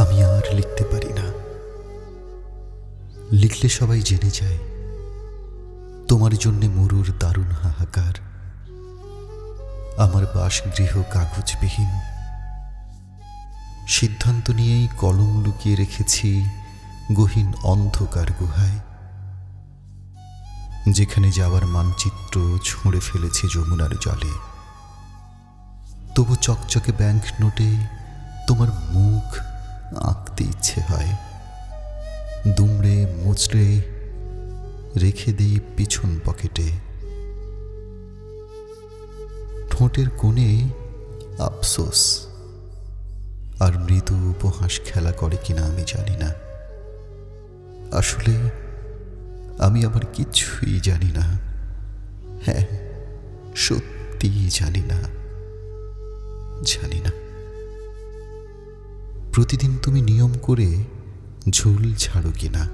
আমি আর লিখতে পারি না। লিখলে সবাই জেনে যায়, তোমার জন্যে মরুর দারুণ হাহাকার, আমার বাসগৃহ কাগজবিহীন। সিদ্ধান্ত নিয়েই কলম লুকিয়ে রেখেছি গহীন অন্ধকার গুহায়, যেখানে যাওয়ার মানচিত্র ছুঁড়ে ফেলেছে যমুনার জলে। তবু চকচকে ব্যাংক নোটে তোমার মুখ আঁকতে ইচ্ছে হয়। দুমড়ে মুচড়ে রেখে দেই পিছন পকেটে। ঠোঁটের কোণে আফসোস। আর মৃদু উপহাস খেলা করে কিনা আমি জানি না। আসলে আমি আমার কিছুই জানি না। হ্যাঁ সত্যিই জানি না। জানি না। প্রতিদিন তুমি নিয়ম করে ঝুল ছাড়ো কিনা?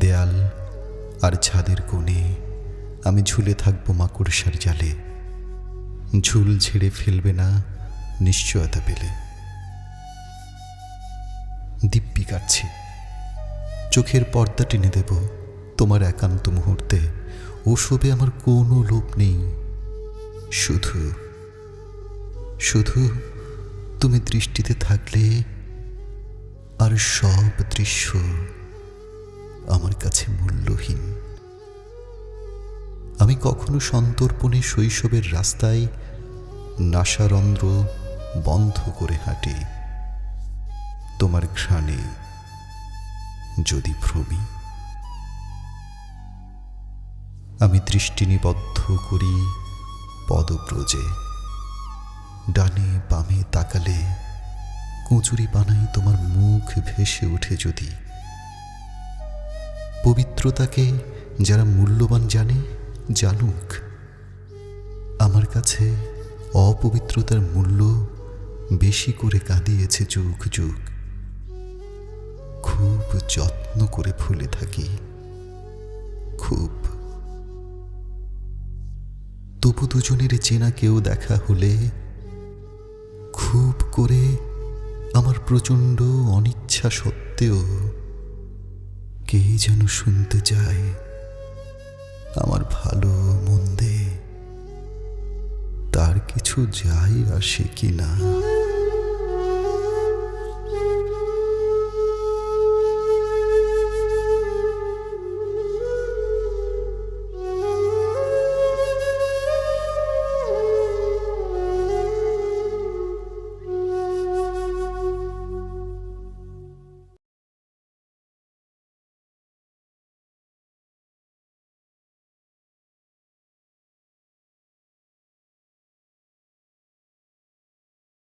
দেয়াল আর ছাদের কোণে আমি ঝুলে থাকব মাকড়সার জালে। ঝুল ছেড়ে ফেলবে না নিশ্চয়তা পেলে। দিব্যি কাটছি। চোখের পর্দা টেনে দেব তোমার একান্ত মুহূর্তে। ওসবে আমার কোনো লোভ নেই। শুধু শুধু তুমি দৃষ্টিতে থাকলে আর সব দৃশ্য আমার কাছে মূল্যহীন। আমি কখনো সন্তর্পণে শৈশবের রাস্তায় নাসারন্ধ্র বন্ধ করে হাঁটি। তোমার ঘ্রাণে যদি ভ্রমি। আমি দৃষ্টি নিবদ্ধ করি পদব্রজে। ডানে বামে তাকালে কুঁচুরি বানাই তোমার মুখ ভেসে ওঠে যদি। পবিত্রতাকে যারা মূল্যবান জানে, জানুক, আমার কাছে অপবিত্রতার মূল্য বেশি করে কাঁদিয়েছে যুগ যুগ। খুব যত্ন করে ফুলে থাকি, খুব। তবু দুজনের চেনা কেউ দেখা হলে করে আমার প্রচণ্ড অনিচ্ছা সত্ত্বেও কে যেন শুনতে চায় আমার ভালো মন্দে তার কিছু যাই আসে কি না।